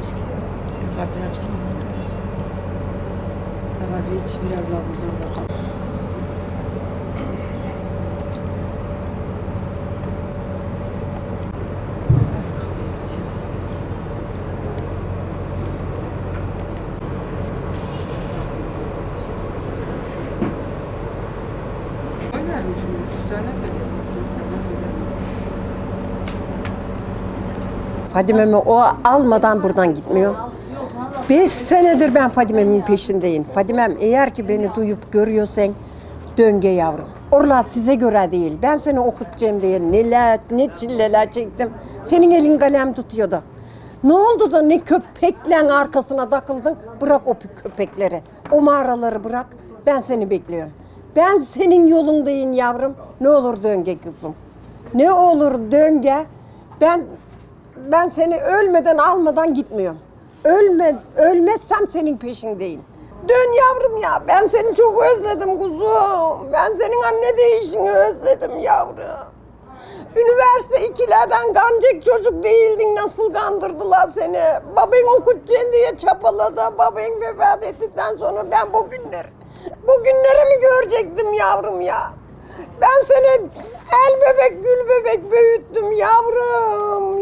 Rabbi hepsini kurtarsın. Rabbi hiçbir evladımız orada kalmasın. Fadime'mi o almadan buradan gitmiyor. Beş senedir ben Fadime'min peşindeyim. Fadimem eğer ki beni duyup görüyorsan dönge yavrum. Oralar size göre değil. Ben seni okutacağım diye neler ne çilleler çektim. Senin elin kalem tutuyordu. Ne oldu da ne köpeklen arkasına takıldın? Bırak o köpekleri. O mağaraları bırak. Ben seni bekliyorum. Ben senin yolundayım yavrum. Ne olur dönge kızım. Ne olur dönge. Ben ben seni ölmeden almadan gitmiyorum. Ölme, ölmezsem senin peşindeyim. Dön yavrum ya. Ben seni çok özledim kuzum. Ben senin anne değişini özledim yavrum. Üniversite ikilerden gancık çocuk değildin. Nasıl kandırdılar seni? Baban okutacaksın diye çapaladı. Baban vefat ettikten sonra ben bugünler, bugünleri mi görecektim yavrum ya? Ben seni el bebek gül bebek büyüttüm yavrum.